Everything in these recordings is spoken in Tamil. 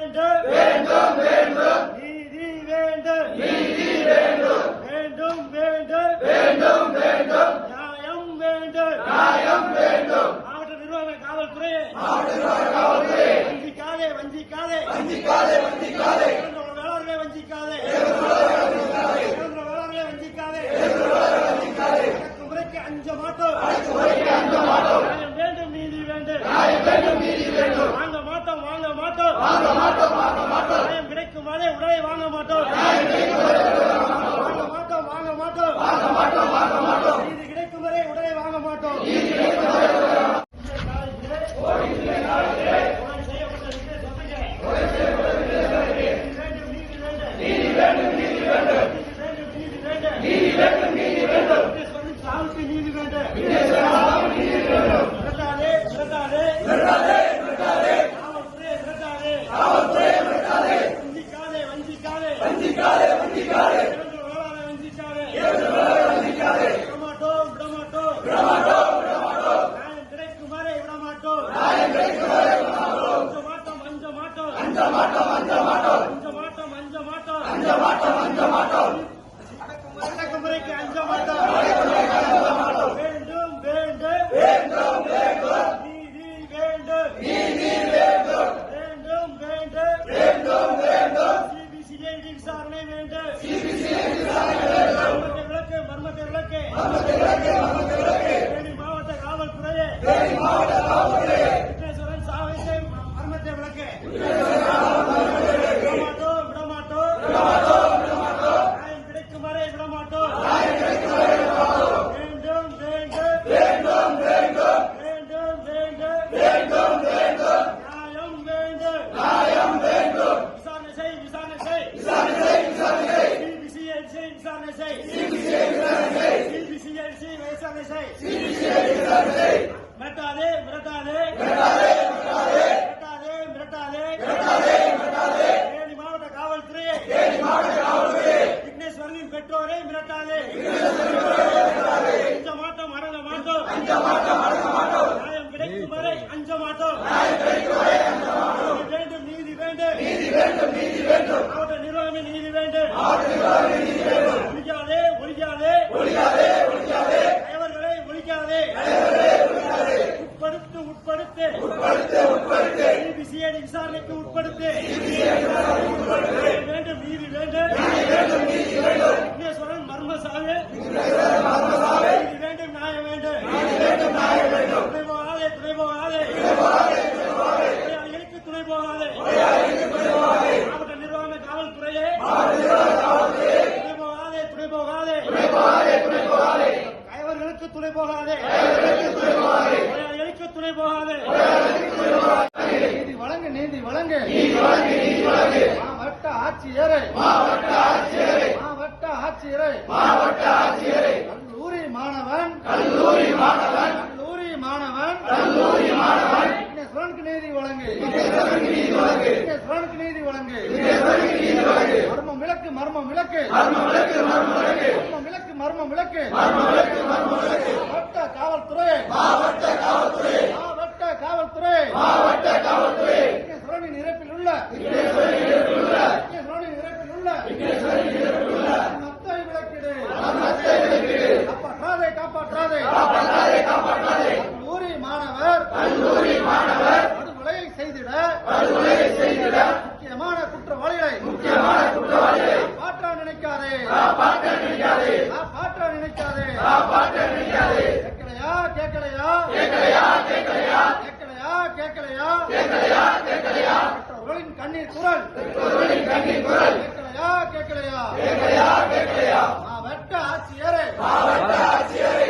வேண்டும். வேண்டும் நீதி வேண்டும். நீதி வேண்டும். வேண்டும் வேண்டும். வேண்டும் வேண்டும். நியாயம் வேண்டும். நியாயம் வேண்டும். மாவட்ட நிர்வாக காவல்துறையே மாவட்ட நிர்வாக காவல்துறை. வஞ்சிக்காதே வஞ்சிக்காதே. வஞ்சிக்காதே வஞ்சிக்காதே. வேளாண்மை வஞ்சிக்காதே. வேளாண்மை வஞ்சிக்காதே. முறைக்கு அஞ்ச மாட்டோம் கடை வாங்க மாட்டோம். அடக்குமுறைக்கு அஞ்ச மாட்டோம். மிரட்டாதே. மிரட்டாதே மிரட்டாதே. மிரட்டாதே மிரட்டாதே. மிரட்டாதே மிரட்டாதே. தேனி மாவட்ட காவல்துறையே தேனி மாவட்ட காவல்துறையே விக்னேஸ்வரனின் பெற்றோரை மிரட்டாதே. அஞ்ச மாட்டோம் அடங்க மாட்டோம். அஞ்ச மாட்டோம் அடங்க மாட்டோம். நியாயம் கிடைக்கும் வரை அஞ்ச மாட்டோம் நியாயம் கிடைக்கும் வரை அஞ்ச மாட்டோம் வேண்டும் நீதி வேண்டும் நீதி வேண்டும் நீதி வேண்டும் மாவட்ட நிர்வாகமே நீதி வேண்டும் மாவட்ட நிர்வாகமே நீதி வேண்டும் ஒழிக்காதே ஒழிக்காதே ஒழிக்காதே ஒழிக்காதே தலைவர்களை ஒழிக்காதே தலைவர்களை ஒழிக்காதே உட்படுத்து உட்படுத்து உட்படுத்து உட்படுத்து சிபிசிஐடி விசாரணைக்கு உட்படுத்து. வேண்டும் நீதி வேண்டும். விக்னேஸ்வரன் மர்மசாமி நீதி வேண்டும் நியாயம் வேண்டும். துணை போகாதே துணை போகாதே கொலையாளிகளுக்கு துணை போகாதே மாவட்ட நிர்வாக காவல்துறையே. துணை போகாதே துணை போகாதே கைவர்களுக்கு துணை போகாதே கொலையாளிகளுக்கு துணை போகாதே வழங்கு. மாவட்ட ஆட்சியரை. மாவட்ட ஆட்சியரை. மாவட்ட ஆட்சியரை மாவட்ட ஆட்சியரை கல்லூரி மாணவன். கல்லூரி மாணவன். கல்லூரி மாணவன் கல்லூரி மாணவன் நீதி வழங்கு. விக்னேஸ்வரனுக்கு நீதி வழங்கு. மர்மம் விளக்கு மர்மம் விளக்கு. மர்மம் மர்மம் விளக்கு. மர்மம் காவல்துறை. மாவட்ட காவல்துறை. காவல்துறை. கல்லூரி மாணவர் கல்லூரி மாணவர் படுகொலையை செய்திட படுகொலையை செய்திட முக்கியமான குற்றவாளிகளை முக்கியமான குற்றவாளிகளை நினைக்காதே மாற்ற நினைக்காதே மாற்ற கேட்கலையா கேட்கலையா கேட்கலையா பெற்றோர்களின் கண்ணீர் குரல். பெற்றோர்களின் கண்ணீர் குரல். கேட்கலையா? கேட்கலையா? கேட்கலையா? கேட்கலையா? மாவட்ட ஆட்சியரே. மாவட்ட ஆட்சியரே.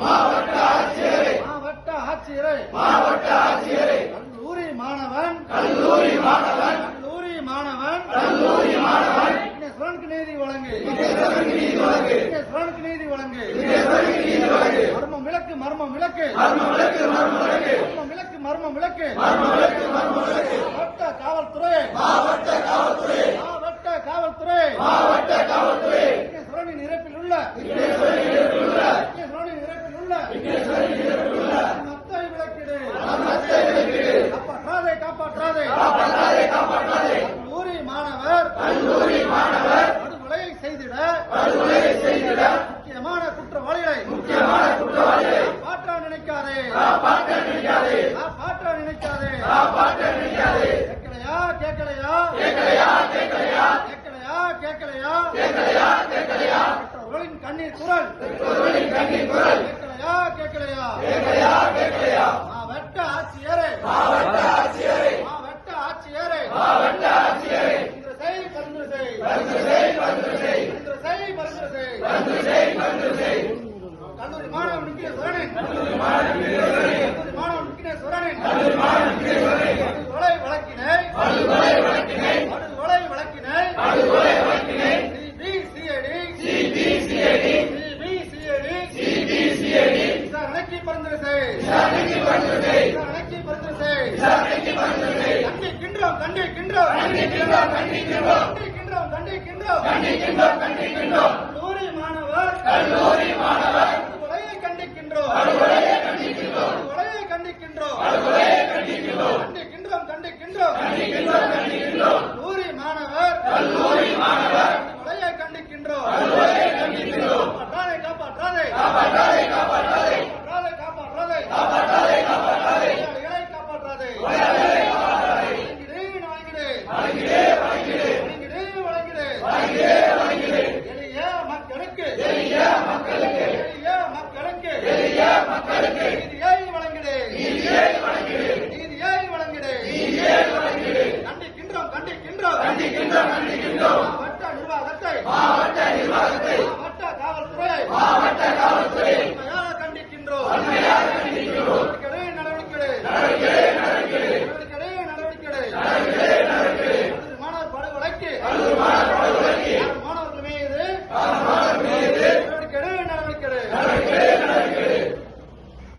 மாவட்ட ஆட்சியரை. மாவட்ட ஆட்சியரை. கல்லூரி மாணவன். கல்லூரி மாணவன். விக்னேஸ்வரனுக்கு நீதி வழங்கு. விக்னேஸ்வரனுக்கு நீதி வழங்கு. மர்மம் விளக்கு மர்மம் விளக்கு. மர்மம் விளக்கு மர்மம் விளக்கு. மாவட்ட காவல்துறை. மாவட்ட காவல்துறை. விக்னேஸ்வரனின் இறப்பில் உள்ள விக்னேஸ்வரனின் இறப்பில் உள்ள மத்தை விளக்கிடு காப்பாற்றாதே காப்பாற்றாதே கல்லூரி மாணவர் படுகொலை செய்திட முக்கியமான குற்றவாளிகளை காப்பாற்ற நினைக்காதே காப்பாற்ற நினைக்காதே கேட்கலையா கேட்கலையா கேட்கலையா பெற்றோர்களின் கண்ணீர் குரல். கேட்கலையா கேட்கலையா? மாவட்ட ஆட்சியரே. மாவட்ட கண்டிக்கின்றோம் கண்டிக்கின்றோம். கல்லூரி மாணவர் படுகொலையை கண்டிக்கின்றோம்